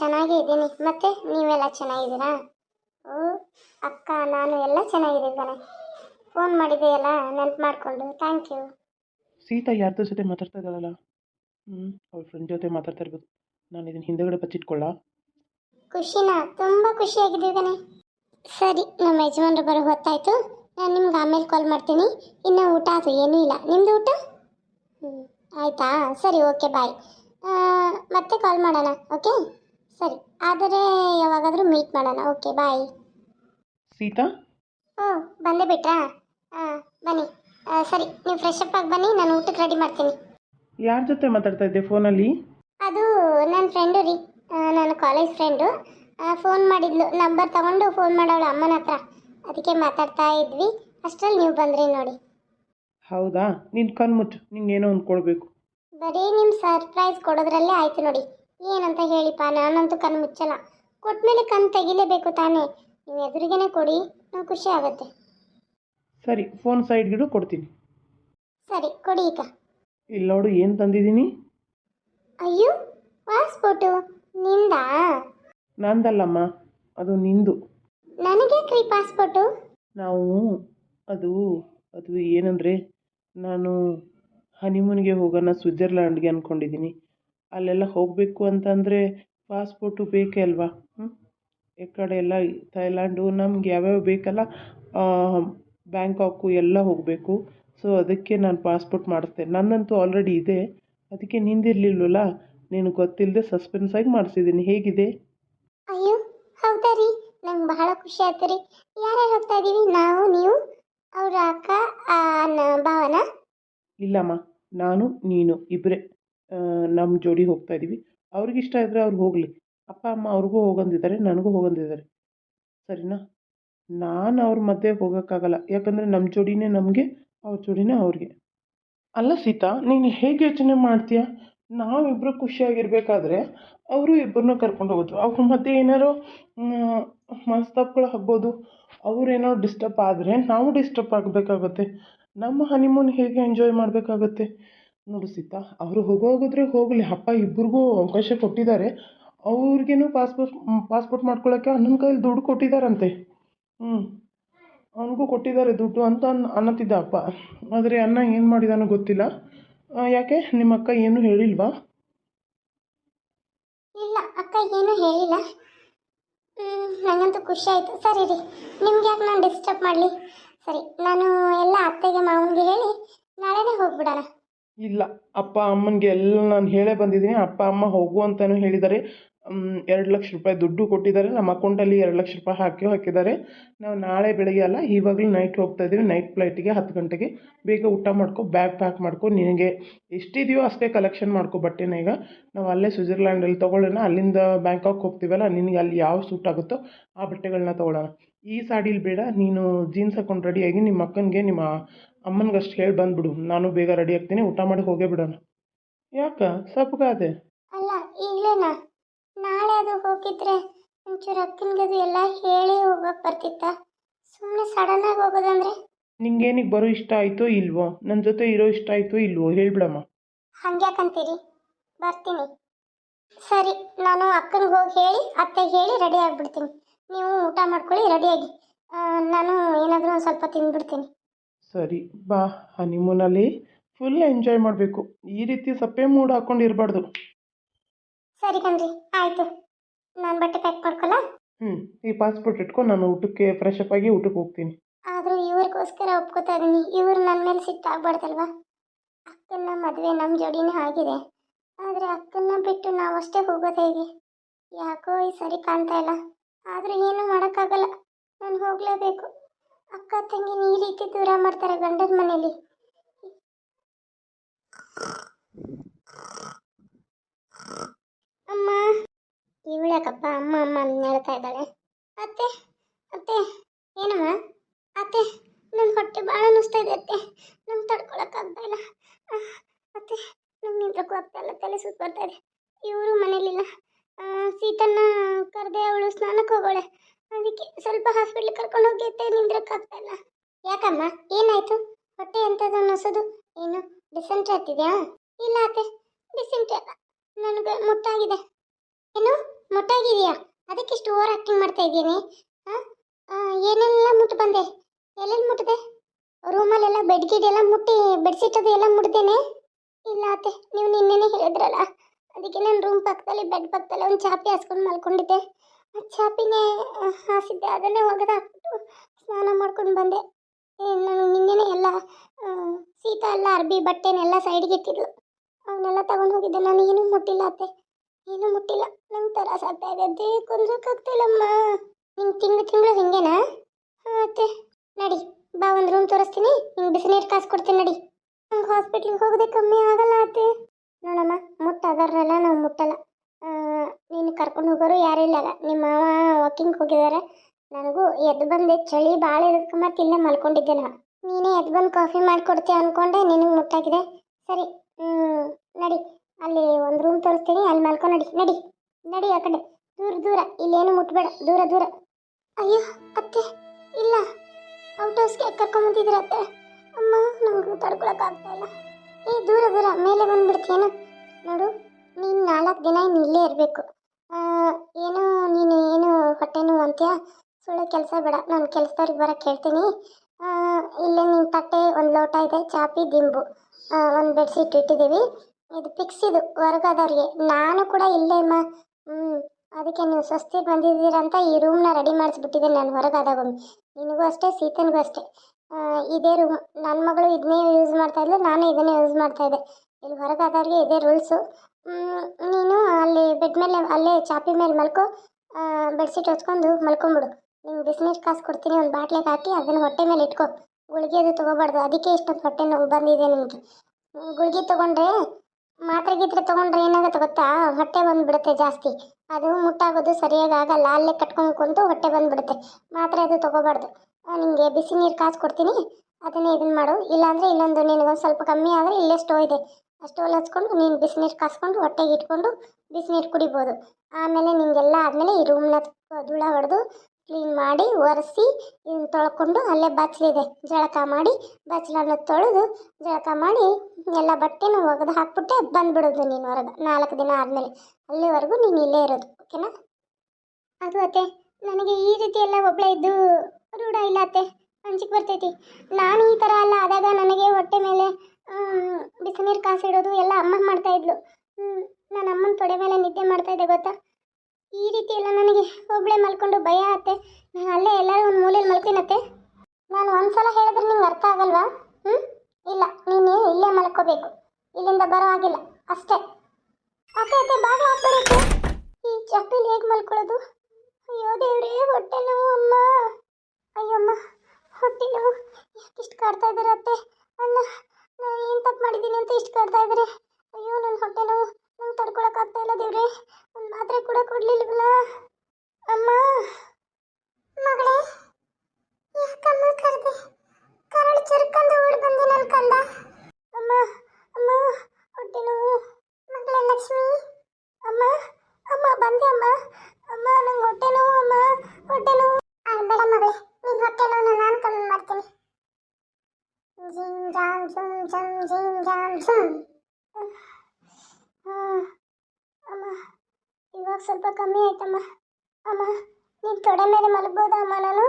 ಚೆನ್ನಾಗೇ ಇದ್ದೀನಿ ಮತ್ತೆ ನೀವೆಲ್ಲ ಚೆನ್ನಾಗಿದ್ದೀರಾ? ಓ ಅಕ್ಕ ನಾನು ಎಲ್ಲ ಚೆನ್ನಾಗಿದ್ದೀನಿ ಫೋನ್ ಮಾಡಿದೆಯಲ್ಲ ನೆನಪು ಮಾಡಿಕೊಂಡು. ಥ್ಯಾಂಕ್ ಯು ಸೀತಾ ಯಾರ್ದ್ರ ಜೊತೆ ಮಾತಾಡ್ತಾ ಇದ್ದಾಳಲ್ಲ? ಹ್ಞೂ ಅವ್ಳ ಫ್ರೆಂಡ್ ಜೊತೆ ಮಾತಾಡ್ತಾ ಇರ್ಬೋದು. ನಾನು ಇದನ್ನು ಹಿಂದೆಗಡೆ ಬಚ್ಚಿಟ್ಕೊಳ್ಳ ಖುಷಿನಾ? ತುಂಬ ಖುಷಿಯಾಗಿದ್ದೀವಿ ಕಣೆ. ಸರಿ ನಮ್ಮ ಯಜಮಾನ್ರು ಬರೋ ಹೊತ್ತಾಯ್ತು. ನಾನು ನಿಮ್ಗೆ ಆಮೇಲೆ ಕಾಲ್ ಮಾಡ್ತೀನಿ. ಇನ್ನು ಊಟ ಅದು ಏನೂ ಇಲ್ಲ. ನಿಮ್ಮದು ಊಟ? ಹ್ಞೂ ಆಯಿತಾ? ಸರಿ ಓಕೆ ಬಾಯ್ ಮತ್ತೆ ಕಾಲ್ ಮಾಡೋಣ ಓಕೆ ಸರಿ ಆದರೆ ಯಾವಾಗಾದರೂ ಮೀಟ್ ಮಾಡೋಣ. Okay bye Sita? ಓ ಬಂದೇ ಬಿಟ್ರಾ? ಹಾಂ ಬನ್ನಿ. ಆ, ಸರಿ ನೀವು ಫ್ರೆಶ್ ಅಪ್ ಆಗಿ ಬನ್ನಿ ನಾನು ಊಟಕ್ಕೆ ರೆಡಿ ಮಾಡ್ತೀನಿ. ಯಾರ ಜೊತೆ ಮಾತಾಡ್ತಾ ಇದ್ದೆ ಫೋನಲ್ಲಿ ಅದು ನನ್ನ ಫ್ರೆಂಡು ರೀ. ಆ, ನನ್ನ ಕಾಲೇಜ್ ಫ್ರೆಂಡು ಫೋನ್ ಮಾಡಿದ್ಲು. ನಂಬರ್ ತಗೊಂಡು ಫೋನ್ ಮಾಡೋಳು ಅಮ್ಮನ ಹತ್ರ. ಅದಕ್ಕೆ ಮಾತಾಡ್ತಾ ಇದ್ವಿ. ಅಷ್ಟರಲ್ಲಿ ನೀವು ಬಂದ್ರಿ ನೋಡಿ. ಹೌದಾ? ನೀನು ಕಣ್ಮುಚ್ಚು ನಿಂಗೆ ಏನೋ ಒಂದು ಕೊಡಬೇಕು ಬರೀ ನಿಮ್ಮ ಸರ್ಪ್ರೈಸ್ ಕೊಡೋದ್ರಲ್ಲೇ ಆಯ್ತು ನೋಡಿ. ಏನಂತ ಹೇಳಿಪ್ಪ ನಾನಂತೂ ಕಣ್ಣು ಮುಚ್ಚಲ್ಲ. ಕೊಟ್ಮೇಲೆ ಕಣ್ಣು ತೆಗಿಲೇಬೇಕು ತಾನೇ. ನೀವು ಎದುರಿಗೇನೆ ಕೊಡಿ ನಂಗೆ ಖುಷಿ ಆಗುತ್ತೆ. ಸರಿ ಫೋನ್ ಸೈಡ್ಗಿಡು ಕೊಡ್ತೀನಿ. ಸರಿ ಕೊಡಿ ಈಗ. ಇಲ್ಲಿ ನೋಡು ಏನು ತಂದಿದ್ದೀನಿ? ಅಯ್ಯೋ ಪಾಸ್ಪೋರ್ಟು ನಿಂದ? ನಂದಲ್ಲಮ್ಮ ಅದು ನಿಂದು. ನನಗೆ ಕ್ರೀ ಪಾಸ್ಪೋರ್ಟು ನಾವು ಅದು ಅದು ಏನಂದರೆ ನಾನು ಹನಿಮೂನ್ಗೆ ಹೋಗೋಣ ಸ್ವಿಟ್ಜರ್ಲ್ಯಾಂಡ್ಗೆ ಅಂದ್ಕೊಂಡಿದ್ದೀನಿ ಅಲ್ಲೆಲ್ಲ ಹೋಗಬೇಕು ಅಂತಂದರೆ ಪಾಸ್ಪೋರ್ಟು ಬೇಕೇ ಅಲ್ವಾ? ಹ್ಞೂ ಈ ಕಡೆ ಎಲ್ಲ ಥೈಲ್ಯಾಂಡು ನಮ್ಗೆ ಯಾವ್ಯಾವ ಬೇಕಲ್ಲ ಬ್ಯಾಂಕಾಕು ಎಲ್ಲ ಹೋಗಬೇಕು. ಸೊ ಅದಕ್ಕೆ ನಾನು ಪಾಸ್ಪೋರ್ಟ್ ಮಾಡಿಸ್ದೆ. ನನ್ನಂತೂ ಆಲ್ರೆಡಿ ಇದೆ. ಅದಕ್ಕೆ ನಿಂದಿರಲಿಲ್ವಲ್ಲ? ನೀನು ಗೊತ್ತಿಲ್ಲದೆ ಸಸ್ಪೆನ್ಸ್ ಆಗಿ ಮಾಡಿಸಿದ್ದೀನಿ ಹೇಗಿದೆ? ಅಯ್ಯೋ ಹೌದಾ ರೀ? ನಂಗೆ ಬಹಳ ಖುಷಿ ಆಯ್ತು ರೀ. ಯಾರ್ಯಾರು ಹೋಗ್ತಾ ಇದ್ದೀವಿ ನಾವು ನೀವು ಅವ್ರ ಅಕ್ಕ ಭಾವನ? ಇಲ್ಲಮ್ಮ ನಾನು ನೀನು ಇಬ್ಬರೇ ನಮ್ಮ ಜೋಡಿ ಹೋಗ್ತಾ ಇದ್ದೀವಿ ಅವ್ರಿಗಿಷ್ಟ ಇದ್ದರೆ ಅವ್ರು ಹೋಗಲಿ. ಅಪ್ಪ, ಅಮ್ಮ ಅವ್ರಿಗೂ ಹೋಗಂದಿದ್ದಾರೆ, ನನಗೂ ಹೋಗಂದಿದ್ದಾರೆ. ಸರಿನಾ? ನಾನು ಅವ್ರ ಮಧ್ಯೆ ಹೋಗೋಕ್ಕಾಗಲ್ಲ. ಯಾಕಂದರೆ ನಮ್ಮ ಜೋಡಿನೇ ನಮಗೆ, ಅವ್ರ ಜೋಡಿನೇ ಅವ್ರಿಗೆ. ಅಲ್ಲ ಸೀತಾ, ನೀನು ಹೇಗೆ ಯೋಚನೆ ಮಾಡ್ತೀಯ? ನಾವಿಬ್ಬರು ಖುಷಿಯಾಗಿರ್ಬೇಕಾದ್ರೆ ಅವರು ಇಬ್ಬರನ್ನ ಕರ್ಕೊಂಡು ಹೋಗೋದು. ಅವ್ರ ಮಧ್ಯೆ ಏನಾರು ಮನಸ್ತಾಪಗಳು ಆಗ್ಬೋದು. ಅವ್ರೇನೋ ಡಿಸ್ಟರ್ಬ್ ಆದರೆ ನಾವು ಡಿಸ್ಟರ್ಬ್ ಆಗಬೇಕಾಗತ್ತೆ. ನಮ್ಮ ಹನಿಮೂನ್ ಹೇಗೆ ಎಂಜಾಯ್ ಮಾಡಬೇಕಾಗತ್ತೆ? ನೋಡು ಸೀತ, ಅವರು ಹೋಗೋಗಿದ್ರೆ ಹೋಗಲಿ, ಅಪ್ಪ ಇಬ್ಬರಿಗೂ ಅವಕಾಶ ಕೊಟ್ಟಿದ್ದಾರೆ. ಅವ್ರಿಗೇನು ಪಾಸ್ಪೋರ್ಟ್ ಪಾಸ್ಪೋರ್ಟ್ ಮಾಡ್ಕೊಳ್ಳೋಕ್ಕೆ ಅಣ್ಣನ ಕೈಯಲ್ಲಿ ದುಡ್ಡು ಕೊಟ್ಟಿದ್ದಾರಂತೆ. ಹ್ಞೂ ಅವನಿಗೂ ಕೊಟ್ಟಿದ್ದಾರೆ ದುಡ್ಡು ಅಂತ ಅನ್ ಅನ್ನತ್ತಿದ್ದ ಅಪ್ಪ. ಆದರೆ ಅಣ್ಣ ಏನು ಮಾಡಿದಾನೋ ಗೊತ್ತಿಲ್ಲ. ಯಾಕೆ? ನಿಮ್ಮ ಅಕ್ಕ ಏನು ಹೇಳಿಲ್ವಾ? ಇಲ್ಲ, ಅಕ್ಕ ಏನು ಹೇಳಿಲ್ಲ. ನನಗಂತೂ ನಂಗಂತೂ ಖುಷಿ ಆಯಿತು. ಸರಿ ರೀ ನಿಮ್ಗೆ ಯಾಕೆ ನಾನು ಡಿಸ್ಟರ್ಬ್ ಮಾಡಲಿ? ಸರಿ, ನಾನು ಎಲ್ಲ ಅತ್ತೆಗೆ ಮಾವನಿಗೆ ಹೇಳಿ, ನಾಳೆನೇ ಹೋಗ್ಬಿಡೋಣ. ಇಲ್ಲ ಅಪ್ಪ ಅಮ್ಮನಿಗೆ ಎಲ್ಲ ನಾನು ಹೇಳೇ ಬಂದಿದ್ದೀನಿ. ಅಪ್ಪ ಅಮ್ಮ ಹೋಗು ಅಂತಲೂ ಹೇಳಿದ್ದಾರೆ. ಎರಡು ಲಕ್ಷ ರೂಪಾಯಿ ದುಡ್ಡು ಕೊಟ್ಟಿದ್ದಾರೆ. ನಮ್ಮ ಅಕೌಂಟಲ್ಲಿ ಎರಡು ಲಕ್ಷ ರೂಪಾಯಿ ಹಾಕಿ ಹಾಕಿದ್ದಾರೆ. ನಾವು ನಾಳೆ ಬೆಳಗ್ಗೆ ಅಲ್ಲ, ಇವಾಗಲೂ ನೈಟ್ ಹೋಗ್ತಾ ಇದ್ದೀವಿ ನೈಟ್ ಫ್ಲೈಟಿಗೆ ಹತ್ತು ಗಂಟೆಗೆ. ಬೇಗ ಊಟ ಮಾಡ್ಕೊ ಬ್ಯಾಗ್ ಪ್ಯಾಕ್ ಮಾಡ್ಕೊ. ನಿನಗೆ ಎಷ್ಟಿದೆಯೋ ಅಷ್ಟೇ ಕಲೆಕ್ಷನ್ ಮಾಡ್ಕೊ ಬಟ್ಟೆನ ಈಗ. ನಾವು ಅಲ್ಲೇ ಸ್ವಿಟ್ಜರ್ಲ್ಯಾಂಡಲ್ಲಿ ತೊಗೊಳ್ಳೋಣ. ಅಲ್ಲಿಂದ ಬ್ಯಾಂಕಾಕ್ ಹೋಗ್ತೀವಲ್ಲ, ನಿನಗೆ ಅಲ್ಲಿ ಯಾವ ಸೂಟ್ ಆಗುತ್ತೋ ಆ ಬಟ್ಟೆಗಳನ್ನ ತೊಗೊಳ್ಳೋಣ. ಈ ಸಾಡಿಲಿ ಬೇಡ. ನೀನು ಜೀನ್ಸ್ ಹಾಕೊಂಡು ರೆಡಿಯಾಗಿ ನಿಮ್ಮ ಅಕ್ಕನಿಗೆ, ನಿಮ್ಮ ಅಮ್ಮನಿಗೆ ಅಷ್ಟು ಹೇಳಿ ಬಂದ್ಬಿಡು. ನಾನು ಬೇಗ ರೆಡಿ ಆಗ್ತೀನಿ. ಊಟ ಮಾಡಿ ಹೋಗೇ ಬಿಡೋಣ. ಯಾಕೆ? ಸಪ್ಗಾದೆ ಅಲ್ಲ, ಈಗಲೇನಾ? ಹೋಗಿದ್ರೆ ಒಂಚೂರು ಅಕ್ಕನ ಅದು ಎಲ್ಲ ಹೇಳಿ ಹೋಗೋಕೆ ಬರ್ತಿತ್ತ. ಸುಮ್ಮನೆ ಸಡನ್ನಾಗಿ ಹೋಗೋದಂದ್ರೆ? ನಿಂಗೇನಿಗೆ ಬರೋ ಇಷ್ಟ ಆಯಿತೋ ಇಲ್ವೋ? ನನ್ನ ಜೊತೆ ಇರೋ ಇಷ್ಟ ಆಯಿತೋ ಇಲ್ವೋ? ಹೇಳ್ಬಿಡಮ್ಮ. ಹಂಗ್ಯಾಕಂತೀರಿ? ಬರ್ತೀನಿ. ಸರಿ ನಾನು ಅಕ್ಕನಿಗೆ ಹೋಗಿ ಹೇಳಿ ಅತ್ತೆಗೆ ಹೇಳಿ ರೆಡಿ ಆಗಿಬಿಡ್ತೀನಿ. ನೀವು ಊಟ ಮಾಡ್ಕೊಳ್ಳಿ ರೆಡಿಯಾಗಿ ನಾನು ಏನಾದರೂ ಒಂದು ಸ್ವಲ್ಪ ತಿಂದ್ಬಿಡ್ತೀನಿ ಸರಿ ಬಾ ಹನಿಮೂನಲ್ಲಿ. ಫುಲ್ ಎಂಜಾಯ್ ಮಾಡಬೇಕು. ಈ ರೀತಿ ಸಪ್ಪೆ ಮೂಡ್ ಹಾಕೊಂಡು ಇರಬಾರ್ದು ಸರಿ ಕಣ್ರಿ ಆಯಿತು. ನಾನು ಬಟ್ಟೆ ಪ್ಯಾಕ್ ಮಾಡ್ಕೊಲ್ಲ? ಹ್ಞೂ ಈ ಪಾಸ್ಪೋರ್ಟ್ ಇಟ್ಕೊಂಡು ನಾನು ಊಟಕ್ಕೆ ಫ್ರೆಶ್ ಅಪ್ ಆಗಿ ಊಟಕ್ಕೆ ಹೋಗ್ತೀನಿ. ಆದರೂ ಇವ್ರಿಗೋಸ್ಕರ ಒಪ್ಕೋತಾ ಇದೀನಿ ಇವ್ರು ನನ್ನ ಮೇಲೆ ಸಿಟ್ಟಾಗ್ಬಾರ್ದಲ್ವಾ ಅಕ್ಕನ ಮದುವೆ ನಮ್ಮ ಜೋಡಿನೇ ಆಗಿದೆ. ಆದರೆ ಅಕ್ಕನ್ನ ಬಿಟ್ಟು ನಾವಷ್ಟೇ ಹೋಗೋದು ಹೇಗೆ? ಯಾಕೋ ಈ ಸರಿ ಕಾಣ್ತಾ ಇಲ್ಲ. ಆದರೂ ಏನೂ ಮಾಡೋಕ್ಕಾಗಲ್ಲ. ನಾನು ಹೋಗಲೇಬೇಕು. ಅಕ್ಕ ತಂಗಿನ ಈ ರೀತಿ ದೂರ ಮಾಡ್ತಾರೆ ಗಂಡನ ಮನೇಲಿ ಅಮ್ಮ ಇವಳ್ಯಾಕಪ್ಪ ಅಮ್ಮ ಅಮ್ಮ ಅಂತ ಹೇಳ್ತಾ ಇದ್ದಾಳೆ? ಅತ್ತೆ ಅತ್ತೆ, ಏನಮ್ಮ? ಅತ್ತೆ ನನ್ನ ಹೊಟ್ಟೆ ಭಾಳ ಅನ್ನಿಸ್ತಾ ಇದೆ ಅತ್ತೆ. ನಂಗೆ ತಡ್ಕೊಳಕ್ಕಾಗ್ತಾ ಇಲ್ಲ. ಅತ್ತೆ ನಂಗೆ ನಿಂದ್ರಕ್ಕೂ ಆಗ್ತಾ ಇಲ್ಲ ತಲೆ ಸುತ್ತ ಬರ್ತಾ ಇದೆ. ಇವರು ಮನೇಲಿಲ್ಲ ಸೀತನ್ನ ಕರೆದೆ ಅವಳು ಸ್ನಾನಕ್ಕೆ ಹೋಗೋಳೆ. ಅದಕ್ಕೆ ಸ್ವಲ್ಪ ಹಾಸ್ಪಿಟ್ಲಿಗೆ ಕರ್ಕೊಂಡು ಹೋಗಿ ಅತ್ತೆ ನಿಂದ್ರಕ್ಕಾಗ್ತಾ ಇಲ್ಲ. ಯಾಕಮ್ಮ? ಏನಾಯ್ತು? ಹೊಟ್ಟೆ ಎಂಥದ್ದು ಅನ್ನಿಸೋದು ಏನು ಡಿಸೆಂಟ್ರಿ ಆಗ್ತಿದ್ಯಾ? ಇಲ್ಲ ಅತ್ತೆ ಡಿಸೆಂಟ್ರಿ ಅಲ್ಲ. ನನಗೆ ಮುಟ್ಟಾಗಿದೆ. ಏನು? ಮುಟ್ಟಾಗಿದೆಯಾ ಅದಕ್ಕಿಷ್ಟು ಓವರ್ ಆಕ್ಟಿಂಗ್ ಮಾಡ್ತಾ ಇದ್ದೀನಿ. ಏನೆಲ್ಲ ಮುಟ್ಟು ಬಂದೆ? ಎಲ್ಲೆಲ್ಲಿ ಮುಟ್ಟಿದೆ ರೂಮಲ್ಲೆಲ್ಲ ಬೆಡ್ ಗಿಡ್ ಎಲ್ಲ ಮುಟ್ಟಿ ಬೆಡ್ಶೀಟ್ ಅದು ಎಲ್ಲ ಮುಟ್ಟಿದ್ದೇನೆ ಇಲ್ಲ ಅತ್ತೆ, ನೀವು ನಿನ್ನೆನೇ ಹೇಳಿದ್ರಲ್ಲ, ಅದಕ್ಕೆ ನಾನು ರೂಮ್ ಪಕ್ಕದಲ್ಲಿ, ಬೆಡ್ ಪಕ್ಕದಲ್ಲಿ ಒಂದು ಚಾಪಿ ಹಾಸ್ಕೊಂಡು ಮಲ್ಕೊಂಡಿದ್ದೆ. ಆ ಚಾಪಿನೇ ಹಾಸಿದ್ದೆ, ಅದನ್ನೇ ಒಗೆದು ಹಾಕ್ಬಿಟ್ಟು ಸ್ನಾನ ಮಾಡ್ಕೊಂಡು ಬಂದೆ. ನಾನು ನಿನ್ನೆನೇ ಎಲ್ಲ ಸೀತಾ ಎಲ್ಲ, ಅರ್ಬಿ ಬಟ್ಟೆನೆಲ್ಲ ಸೈಡ್ಗೆ ಇಟ್ಟಿದ್ಲು. ಅವನ್ನೆಲ್ಲ ತಗೊಂಡು ಹೋಗಿದ್ದೆ. ನಾನು ಏನೂ ಮುಟ್ಟಿಲ್ಲ ಅತ್ತೆ. ಏನೂ ಮುಟ್ಟಿಲ್ಲ. ನಂಗೆ ಇದೆ. ಅದೇ ಕುಂದ್ರಕ್ಕಾಗ್ತಿಲ್ಲಮ್ಮ. ನಿಂಗೆ ತಿಂಗಳು ತಿಂಗಳು ಹಿಂಗೇನಾ? ಹಾಂ, ಅತ್ತೆ. ನಡಿ, ಬಾ ಒಂದು ರೂಮ್ ತೋರಿಸ್ತೀನಿ. ನಿಂಗೆ ಬಿಸಿನೀರು ಕಾಸು ಕೊಡ್ತೀನಿ ನಡಿ. ನಂಗೆ ಹಾಸ್ಪಿಟ್ಲಿಗೆ ಹೋಗೋದೇ ಕಮ್ಮಿ ಆಗಲ್ಲ ಅತ್ತೆ. ನೋಡಮ್ಮ ಮುಟ್ಟಾದಾರಲ್ಲ ನಾವು ಮುಟ್ಟಲ್ಲ. ನೀನು ಕರ್ಕೊಂಡು ಹೋಗೋರು ಯಾರೂ ಇಲ್ಲಲ್ಲ ನಿಮ್ಮ ಮಾವ ವಾಕಿಂಗ್ ಹೋಗಿದ್ದಾರೆ ನನಗೂ ಎದ್ದು ಬಂದೆ. ಚಳಿ ಭಾಳ ಇರೋದಕ್ಕೆ ಮತ್ತೆ ಇಲ್ಲೇ ಮಲ್ಕೊಂಡಿದ್ದೆ ನಾ ನೀನೇ ಎದ್ದು ಬಂದು ಕಾಫಿ ಮಾಡಿಕೊಡ್ತೀಯ ಅಂದ್ಕೊಂಡೆ ನಿನಗೆ ಮುಟ್ಟಾಗಿದೆ. ಸರಿ ಹ್ಞೂ ನಡಿ. ಅಲ್ಲಿ ಒಂದು ರೂಮ್ ತೋರಿಸ್ತೀನಿ, ಅಲ್ಲಿ ಮಲ್ಕೊ, ನಡಿ ನಡಿ ನಡಿ ಆ ಕಡೆ. ದೂರ ದೂರ, ಇಲ್ಲೇನು ಮುಟ್ಬೇಡ, ದೂರ ದೂರ. ಅಯ್ಯೋ, ಅತ್ತೆ, ಇಲ್ಲ. ಔಟ್ ಹೌಸ್ಗೆ ಕರ್ಕೊಂಬಂದಿದ್ದೀರ ಅತ್ತೆ. ಅಮ್ಮ, ನಂಗೆ ತಡ್ಕೊಳಕ್ಕಾಗ್ತಾ ಇಲ್ಲ. ಏ, ದೂರ ದೂರ, ಮೇಲೆ ಬಂದ್ಬಿಡ್ತೀಯೇನು? ನೋಡು, ನೀನು ನಾಲ್ಕು ದಿನ ಇನ್ನು ಇಲ್ಲೇ ಇರಬೇಕು. ಏನು, ನೀನು ಏನು ಹೊಟ್ಟೆನು ನೋವು ಅಂತೀಯ? ಸುಳ್ಳು ಕೆಲಸ ಬೇಡ, ನಾನು ಕೆಲಸದವ್ರಿಗೆ ಬರೋಕ್ಕೆ ಹೇಳ್ತೀನಿ. ಇಲ್ಲೇ ನಿನ್ನ ತಟ್ಟೆ ಒಂದು ಲೋಟ ಇದೆ, ಚಾಪಿ, ದಿಂಬು. ಒಂದು ಬೆಡ್ಶೀಟ್ ಇಟ್ಟಿದ್ದೀವಿ. ಇದು ಫಿಕ್ಸ್ ಇದು ಹೊರಗದವ್ರಿಗೆ. ನಾನು ಕೂಡ ಇಲ್ಲೇ ಅಮ್ಮ. ಹ್ಞೂ ಅದಕ್ಕೆ ನೀವು ಸ್ವಸ್ತಿ ಬಂದಿದ್ದೀರಂತ ಈ ರೂಮ್ನ ರೆಡಿ ಮಾಡಿಸ್ಬಿಟ್ಟಿದ್ದೆ ನಾನು ಹೊರಗಾದಾಗೊಮ್ಮೆ ನಿನಗೂ ಅಷ್ಟೇ, ಸೀತನಿಗೂ ಅಷ್ಟೇ. ಇದೇ ರೂಮ್ ನನ್ನ ಮಗಳು ಇದನ್ನೇ ಯೂಸ್ ಮಾಡ್ತಾ ಇದ್ಲು, ನಾನು ಇದನ್ನೇ ಯೂಸ್ ಮಾಡ್ತಾ ಇದ್ದೆ. ಇಲ್ಲಿ ಹೊರಗಾದವ್ರಿಗೆ ಇದೇ ರೂಲ್ಸು ನೀನು ಅಲ್ಲಿ ಬೆಡ್ ಮೇಲೆ, ಅಲ್ಲೇ ಚಾಪಿ ಮೇಲೆ ಮಲ್ಕೊ. ಬೆಡ್ಶೀಟ್ ಹೊಚ್ಕೊಂಡು ಮಲ್ಕೊಂಬಿಡು. ನಿಂಗೆ ಬಿಸಿನೀರು ಕಾಸು ಕೊಡ್ತೀನಿ, ಒಂದು ಬಾಟ್ಲಿಗೆ ಹಾಕಿ ಅದನ್ನು ಹೊಟ್ಟೆ ಮೇಲೆ ಇಟ್ಕೊ. ಗುಳಿಗೆ ಅದು ತೊಗೋಬಾರ್ದು. ಅದಕ್ಕೆ ಇಷ್ಟೊಂದು ಹೊಟ್ಟೆ ನೋವು ಬಂದಿದೆ ನಿಮಗೆ ಗುಳಿಗೆ ತೊಗೊಂಡ್ರೆ ಮಾತ್ರೆ ಗೀತ್ರೆ ತಗೊಂಡ್ರೆ ಏನಾಗುತ್ತೆ ಗೊತ್ತಾ? ಹೊಟ್ಟೆ ಬಂದ್ಬಿಡುತ್ತೆ ಜಾಸ್ತಿ. ಅದು ಮುಟ್ಟಾಗೋದು ಸರಿಯಾಗಿ ಆಗಲ್ಲ. ಅಲ್ಲೇ ಕಟ್ಕೊಂಡು ಕುಂತು ಹೊಟ್ಟೆ ಬಂದ್ಬಿಡುತ್ತೆ. ಮಾತ್ರೆ ಅದು ತಗೋಬಾರ್ದು. ನಿಮಗೆ ಬಿಸಿ ನೀರು ಕಾಸು ಕೊಡ್ತೀನಿ. ಅದನ್ನೇ ಇದನ್ನು ಮಾಡು. ಇಲ್ಲಾಂದರೆ ಇಲ್ಲೊಂದು ನಿನಗೊಂದು ಸ್ವಲ್ಪ ಕಮ್ಮಿ ಆದರೆ ಇಲ್ಲೇ ಸ್ಟೋ ಇದೆ. ಸ್ಟೋಲ್ ಹಚ್ಕೊಂಡು ನೀನು ಬಿಸಿನೀರು ಕಾಸ್ಕೊಂಡು ಹೊಟ್ಟೆಗೆ ಇಟ್ಕೊಂಡು ಬಿಸಿನೀರು ಕುಡಿಬೋದು. ಆಮೇಲೆ ನಿಮಗೆಲ್ಲ ಆದಮೇಲೆ ಈ ರೂಮ್ನ ಧೂಳ ಹೊಡೆದು ಕ್ಲೀನ್ ಮಾಡಿ ಒರೆಸಿ ಇನ್ನು ತೊಳ್ಕೊಂಡು ಅಲ್ಲೇ ಬಚ್ಚಲಿದೆ ಜಳಕ ಮಾಡಿ ಬಚ್ಚಲನ್ನು ತೊಳೆದು ಜಳಕ ಮಾಡಿ ಎಲ್ಲ ಬಟ್ಟೆನೂ ಒಗೆದು ಹಾಕ್ಬಿಟ್ಟೆ ಬಂದ್ಬಿಡೋದು ನೀನು ಹೊರಗೆ. ನಾಲ್ಕು ದಿನ ಆದಮೇಲೆ. ಅಲ್ಲಿವರೆಗೂ ನೀನು ಇಲ್ಲೇ ಇರೋದು ಓಕೆನಾ ಅದು ಅತ್ತೆ ನನಗೆ ಈ ರೀತಿ ಎಲ್ಲ ಒಬ್ಬಳೇ ಇದ್ದು ರೂಢ ಇಲ್ಲ ಅತ್ತೆ. ಅಂಜಿಕೆ ಬರ್ತೈತಿ. ನಾನು ಈ ಥರ ಎಲ್ಲ ಆದಾಗ ನನಗೆ ಹೊಟ್ಟೆ ಮೇಲೆ ಬಿಸಿನೀರು ಕಾಸಿಡೋದು ಎಲ್ಲ ಅಮ್ಮ ಮಾಡ್ತಾ ಇದ್ಲು. ಹ್ಮ್, ನಾನು ಅಮ್ಮನ ತೊಡೆ ಮೇಲೆ ನಿದ್ದೆ ಮಾಡ್ತಾ ಇದ್ದೆ ಗೊತ್ತಾ? ಈ ರೀತಿ ಎಲ್ಲ ನನಗೆ ಒಬ್ಬಳೇ ಮಲ್ಕೊಂಡು ಭಯ ಆತ್ತೆ. ನಾನು ಅಲ್ಲೇ ಎಲ್ಲರೂ ಒಂದು ಮೂಲೆಯಲ್ಲಿ ಮಲ್ತೀನತ್ತೆ. ನಾನು ಒಂದ್ಸಲ ಹೇಳಿದ್ರೆ ನಿಂಗೆ ಅರ್ಥ ಆಗಲ್ವಾ? ಹ್ಞೂ ಇಲ್ಲ, ನೀನು ಇಲ್ಲೇ ಮಲ್ಕೋಬೇಕು. ಇಲ್ಲಿಂದ ಬರೋ ಆಗಿಲ್ಲ ಅಷ್ಟೇ. ಅತ್ತೆ ಅತ್ತೆ, ಬಾಗಿಲು ಹಾಕ್ಬಿಡುತ್ತೆ ಈ ಚಪ್ಪಲಿ ಹೇಗೆ ಮಲ್ಕೊಳ್ಳೋದು? ಅಯ್ಯೋ ದೇವ್ರೇ, ಹೊಟ್ಟೆ ನೋವು ಅಮ್ಮ. ಅಯ್ಯಮ್ಮ ಹೊಟ್ಟೆ ನೋವು. ಇಷ್ಟು ಕಾಡ್ತಾ ಇದ್ದಾರೆ ಅತ್ತೆ? ಅಲ್ಲ ನಾನು ಏನು ತಪ್ಪು ಮಾಡಿದ್ದೀನಿ ಅಂತ ಇಷ್ಟು ಕಾಡ್ತಾ ಇದ್ದಾರೆ ಅಯ್ಯೋ ನನ್ನ ಹೊಟ್ಟೆ ನೋವು. ಕೊಡ್ಲಿಲ್ವಲ್ಲ ಕಮ್ಮಿ ಆಯ್ತಮ್ಮ. ಅಮ್ಮ ನೀನು ತೊಡೆ ಮೇಲೆ ಮಲಗ್ಬೋದಾ ನಾನು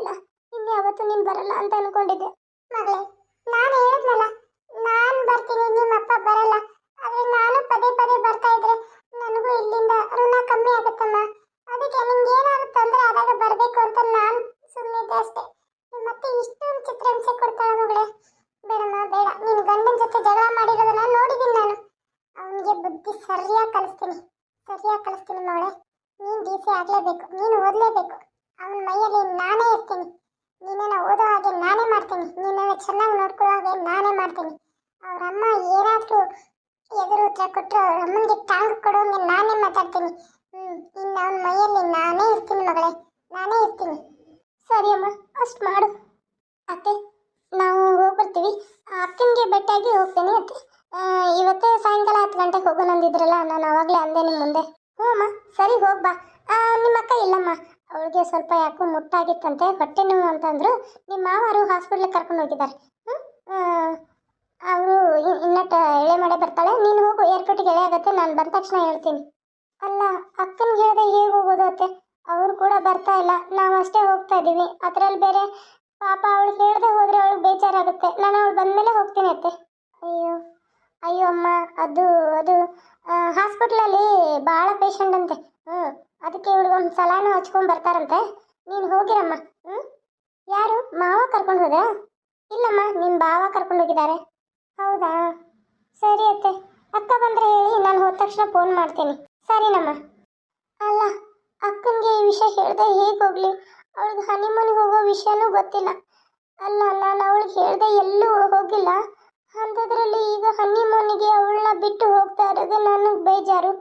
ಬಂದಿಲ್ಲ ಇನ್ನು ಯಾವತ್ತೂ ನೀನು ಬರಲ್ಲ ಅಂತ ಅನ್ಕೊಂಡಿದ್ದೆ. ಮಗಳೇ, ನಾನು ಹೇಳಿದ್ನಲ್ಲ, ನಾನು ಬರ್ತೀನಿ ನಿಮ್ಮ ಅಪ್ಪ ಬರಲ್ಲ. ಆದರೆ ನಾನು ಪದೇ ಪದೇ ಬರ್ತಾ ಇದ್ರೆ ನನಗೂ ಇಲ್ಲಿಂದ ಋಣ ಕಮ್ಮಿ ಆಗುತ್ತಮ್ಮ. ಅದಕ್ಕೆ ನಿಮ್ಗೆ ಏನಾದ್ರು ತೊಂದರೆ ಆದಾಗ ಬರಬೇಕು ಅಂತ ನಾನು ಸುಮ್ಮನಿದ್ದೆ ಅಷ್ಟೇ. ಮತ್ತೆ ಇಷ್ಟೊಂದು ಚಿತ್ರಹಿಂಸೆ ಕೊಡ್ತಾಳೆ ಮಗಳೇ? ಬೇಡಮ್ಮ, ಬೇಡ. ನೀನು ಗಂಡನ ಜೊತೆ ಜಗಳ ಮಾಡಿರೋದನ್ನ ನೋಡಿದ್ದೀನಿ ನಾನು. ಅವನಿಗೆ ಬುದ್ಧಿ ಸರಿಯಾಗಿ ಕಲಿಸ್ತೀನಿ. ಸರಿಯಾಗಿ ಕಲಿಸ್ತೀನಿ ಮಗಳೇ. ನೀನು ಡಿ ಸಿ ಆಗಲೇಬೇಕು, ನೀನು ಓದಲೇಬೇಕು. ಅವನ ಮೈಯಲ್ಲಿ ನಾನೇ ಇರ್ತೀನಿ. ನೀನನ್ನ ಓದೋ ಹಾಗೆ ನಾನೇ ಮಾಡ್ತೀನಿ. ನಿನ್ನನ್ನು ಚೆನ್ನಾಗಿ ನೋಡ್ಕೊಳ್ಳೋ ಹಾಗೆ ನಾನೇ ಮಾಡ್ತೀನಿ. ಅವ್ರ ಅಮ್ಮ ಏನಾದರೂ ಎದುರು ಉತ್ತರ ಕೊಟ್ಟರು ಅಮ್ಮನಿಗೆ ಟಾಂಗ್ ಕೊಡೋಂಗೆ ನಾನೇ ಮಾತಾಡ್ತೀನಿ. ಹ್ಞೂ ಇನ್ನು ಅವನ ಮೈಯಲ್ಲಿ ನಾನೇ ಇರ್ತೀನಿ ಮಗಳೇ. ನಾನೇ ಇರ್ತೀನಿ. ಸರಿ ಅಮ್ಮ, ಅಷ್ಟು ಮಾಡು. ಅತ್ತೆ, ನಾವು ಹೋಗ್ಬರ್ತೀವಿ. ಅಕ್ಕನಿಗೆ ಭೇಟಿಯಾಗಿ ಹೋಗ್ತೀನಿ ಅತ್ತೆ. ಇವತ್ತೇ ಸಾಯಂಕಾಲ ಹತ್ತು ಗಂಟೆಗೆ ಹೋಗೋಣ ಅಂದಿದ್ರಲ್ಲ ನಾನು ಅವಾಗಲೇ ಅಂದೆ ನಿಮ್ಮ ಮುಂದೆ. ಹ್ಞೂ ಅಮ್ಮ, ಸರಿ ಹೋಗ್ಬಾ ನಿಮ್ಮ ಅಕ್ಕ ಇಲ್ಲಮ್ಮ. ಅವಳಿಗೆ ಸ್ವಲ್ಪ ಯಾಕೋ ಮುಟ್ಟಾಗಿತ್ತಂತೆ, ಹೊಟ್ಟೆ ನೋವು ಅಂತಂದ್ರು ನಿಮ್ಮ ಮಾವರು ಹಾಸ್ಪಿಟ್ಲಿಗೆ ಕರ್ಕೊಂಡು ಹೋಗಿದ್ದಾರೆ. ಅವರು ಇನ್ನಟ್ಟು ಎಳೆ ಮಾಡೇ ಬರ್ತಾಳೆ, ನೀನು ಹೋಗು ಏರ್ಪೋರ್ಟಿಗೆ ಎಳೆ ಆಗತ್ತೆ, ನಾನು ಬಂದ ತಕ್ಷಣ ಹೇಳ್ತೀನಿ. ಅಲ್ಲ ಅಕ್ಕನಿಗೆ ಹೇಳ್ದೆ ಹೇಗೆ ಹೋಗೋದು ಅತ್ತೆ? ಅವ್ರು ಕೂಡ ಬರ್ತಾ ಇಲ್ಲ, ನಾವು ಅಷ್ಟೇ ಹೋಗ್ತಾ ಇದ್ದೀವಿ. ಅದರಲ್ಲಿ ಬೇರೆ ಪಾಪ ಅವಳು ಹೇಳ್ದೆ ಹೋದರೆ ಅವಳಿಗೆ ಬೇಜಾರಾಗುತ್ತೆ. ನಾನು ಅವಳು ಬಂದಮೇಲೆ ಹೋಗ್ತೀನಿ ಅತ್ತೆ. ಅಯ್ಯೋ ಅಯ್ಯೋ ಅಮ್ಮ, ಅದು ಅದು ಹಾಸ್ಪಿಟ್ಲಲ್ಲಿ ಭಾಳ ಪೇಷಂಟ್ ಅಂತೆ. ಹ್ಞೂ ಅದಕ್ಕೆ ಇವಳು ಒಂದು ಸಲಾನು ಹಚ್ಕೊಂಡು ಬರ್ತಾರಂತೆ. ನೀನು ಹೋಗಿರಮ್ಮ ಹ್ಞೂ ಯಾರು? ಮಾವ ಕರ್ಕೊಂಡು ಹೋದ್ರಾ? ಇಲ್ಲಮ್ಮ ನಿಮ್ಮ ಬಾವ ಕರ್ಕೊಂಡು ಹೋಗಿದ್ದಾರೆ. ಹೌದಾ? ಸರಿ ಅತ್ತೆ. ಅಕ್ಕ ಬಂದರೆ ಹೇಳಿ, ನಾನು ಹೋದ ತಕ್ಷಣ ಫೋನ್ ಮಾಡ್ತೀನಿ. ಸರಿನಮ್ಮ. ಅಲ್ಲ ಅಕ್ಕನಿಗೆ ಈ ವಿಷಯ ಹೇಳಿದೆ ಹೇಗೆ ಹೋಗಲಿ? ಅವಳಿಗೆ ಹನಿಮೂನಿಗೆ ಹೋಗೋ ವಿಷಯನೂ ಗೊತ್ತಿಲ್ಲ. ಅಲ್ಲ, ನಾನು ಅವಳಿಗೆ ಹೇಳಿದೆ ಎಲ್ಲೂ ಹೋಗಿಲ್ಲ. ಅಂಥದ್ರಲ್ಲಿ ಈಗ ಹನಿಮೂನಿಗೆ ಅವಳನ್ನ ಬಿಟ್ಟು ಹೋಗ್ತಾ ಇರೋದು ನನಗೆ ಬೇಜಾರು.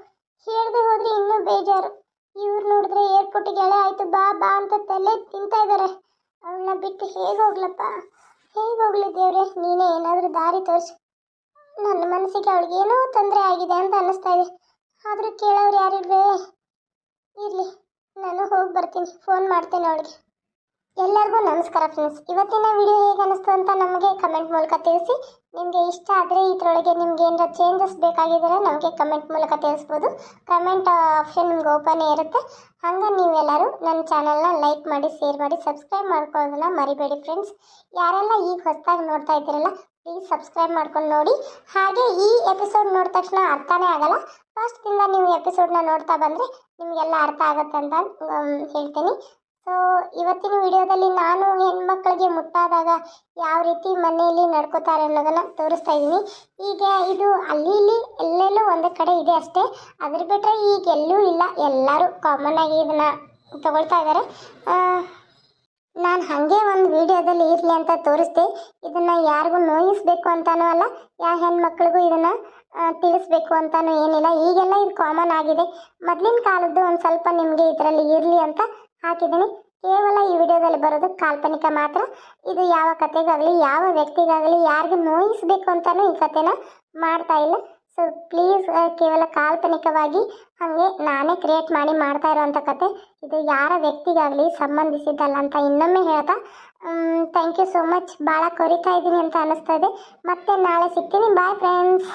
ಹೇಳ್ದೆ ಹೋದರೆ ಇನ್ನೂ ಬೇಜಾರು. ಇವ್ರು ನೋಡಿದ್ರೆ ಏರ್ಪೋರ್ಟಿಗೆ ಗೆಳೆ ಆಯ್ತು, ಬಾ ಬಾ ಅಂತ ತಲೆ ತಿಂತಾ ಇದ್ದಾರೆ ಅವಳನ್ನ ಬಿಟ್ಟು ಹೇಗೆ ಹೋಗ್ಲಪ್ಪ? ಹೇಗೆ ಹೋಗ್ಲಿ ದೇವ್ರೆ, ನೀನೇ ಏನಾದರೂ ದಾರಿ ತೋರಿಸು. ನನ್ನ ಮನಸ್ಸಿಗೆ ಅವಳಿಗೆ ಏನೋ ತೊಂದರೆ ಆಗಿದೆ ಅಂತ ಅನ್ನಿಸ್ತಾ ಇದೆ. ಆದರೂ ಕೇಳೋರು ಯಾರಿಲ್ವೇ? ಇರಲಿ, ನಾನು ಹೋಗಿ ಬರ್ತೀನಿ, ಫೋನ್ ಮಾಡ್ತೇನೆ ಅವಳಿಗೆ. ಎಲ್ಲರಿಗೂ ನಮಸ್ಕಾರ ಫ್ರೆಂಡ್ಸ್ ಇವತ್ತಿನ ವಿಡಿಯೋ ಹೇಗೆ ಅನಿಸ್ತು ಅಂತ ನಮಗೆ ಕಮೆಂಟ್ ಮೂಲಕ ತಿಳಿಸಿ. ನಿಮಗೆ ಇಷ್ಟ ಆದರೆ ಇದರೊಳಗೆ ನಿಮ್ಗೆ ಏನಾರ ಚೇಂಜಸ್ ಬೇಕಾಗಿದ್ದರೆ ನಮಗೆ ಕಮೆಂಟ್ ಮೂಲಕ ತಿಳಿಸ್ಬೋದು. ಕಮೆಂಟ್ ಆಪ್ಷನ್ ನಿಮ್ಗೆ ಓಪನ್ ಇರುತ್ತೆ. ಹಂಗೆ ನೀವೆಲ್ಲರೂ ನನ್ನ ಚಾನಲ್ನ ಲೈಕ್ ಮಾಡಿ ಶೇರ್ ಮಾಡಿ ಸಬ್ಸ್ಕ್ರೈಬ್ ಮಾಡ್ಕೊಳ್ಳೋದನ್ನ ಮರಿಬೇಡಿ ಫ್ರೆಂಡ್ಸ್ ಯಾರೆಲ್ಲ ಈಗ ಹೊಸದಾಗಿ ನೋಡ್ತಾ ಇದ್ದೀರಲ್ಲ ಪ್ಲೀಸ್ ಸಬ್ಸ್ಕ್ರೈಬ್ ಮಾಡ್ಕೊಂಡು ನೋಡಿ. ಹಾಗೆ ಈ ಎಪಿಸೋಡ್ ನೋಡಿದ ತಕ್ಷಣ ಅರ್ಥನೇ ಆಗಲ್ಲ. ಫಸ್ಟಿಂದ ನೀವು ಎಪಿಸೋಡ್ನ ನೋಡ್ತಾ ಬಂದರೆ ನಿಮಗೆಲ್ಲ ಅರ್ಥ ಆಗುತ್ತೆ ಅಂತ ಹೇಳ್ತೀನಿ. ಸೊ ಇವತ್ತಿನ ವಿಡಿಯೋದಲ್ಲಿ ನಾನು ಹೆಣ್ಮಕ್ಳಿಗೆ ಮುಟ್ಟಾದಾಗ ಯಾವ ರೀತಿ ಮನೆಯಲ್ಲಿ ನಡ್ಕೋತಾರೆ ಅನ್ನೋದನ್ನು ತೋರಿಸ್ತಾ ಇದ್ದೀನಿ. ಈಗ ಇದು ಅಲ್ಲಿ ಇಲ್ಲಿ ಎಲ್ಲೆಲ್ಲೂ ಒಂದು ಕಡೆ ಇದೆ ಅಷ್ಟೇ. ಅದ್ರ ಬಿಟ್ಟರೆ ಈಗ ಎಲ್ಲೂ ಇಲ್ಲ. ಎಲ್ಲರೂ ಕಾಮನ್ ಆಗಿ ಇದನ್ನು ತಗೊಳ್ತಾ ಇದ್ದಾರೆ. ನಾನು ಹಾಗೆ ಒಂದು ವಿಡಿಯೋದಲ್ಲಿ ಇರಲಿ ಅಂತ ತೋರಿಸ್ದೆ. ಇದನ್ನು ಯಾರಿಗೂ ನೋಯಿಸ್ಬೇಕು ಅಂತಲೂ ಅಲ್ಲ ಯಾವ ಹೆಣ್ಮಕ್ಳಿಗೂ ಇದನ್ನು ತಿಳಿಸ್ಬೇಕು ಅಂತಲೂ ಏನಿಲ್ಲ. ಈಗೆಲ್ಲ ಇದು ಕಾಮನ್ ಆಗಿದೆ. ಮೊದಲಿನ ಕಾಲದ್ದು ಒಂದು ಸ್ವಲ್ಪ ನಿಮಗೆ ಇದರಲ್ಲಿ ಇರಲಿ ಅಂತ ಹಾಕಿದ್ದೀನಿ ಕೇವಲ ಈ ವಿಡಿಯೋದಲ್ಲಿ ಬರೋದು ಕಾಲ್ಪನಿಕ ಮಾತ್ರ. ಇದು ಯಾವ ಕತೆಗಾಗಲಿ ಯಾವ ವ್ಯಕ್ತಿಗಾಗಲಿ, ಯಾರಿಗೆ ನೋಯಿಸಬೇಕು ಅಂತಲೂ ಈ ಕಥೆನ ಮಾಡ್ತಾ ಇಲ್ಲ. ಸೊ ಪ್ಲೀಸ್ ಕೇವಲ ಕಾಲ್ಪನಿಕವಾಗಿ ಹಾಗೆ ನಾನೇ ಕ್ರಿಯೇಟ್ ಮಾಡಿ ಮಾಡ್ತಾ ಇರೋವಂಥ ಕತೆ ಇದು ಯಾರ ವ್ಯಕ್ತಿಗಾಗಲಿ ಸಂಬಂಧಿಸಿದ್ದಲ್ಲ ಅಂತ ಇನ್ನೊಮ್ಮೆ ಹೇಳ್ತಾ ಥ್ಯಾಂಕ್ ಯು ಸೋ ಮಚ್ ಭಾಳ ಕೊರಿತಾ ಇದ್ದೀನಿ ಅಂತ ಅನ್ನಿಸ್ತಾ ಇದೆ. ಮತ್ತೆ ನಾಳೆ ಸಿಗ್ತೀನಿ. Bye friends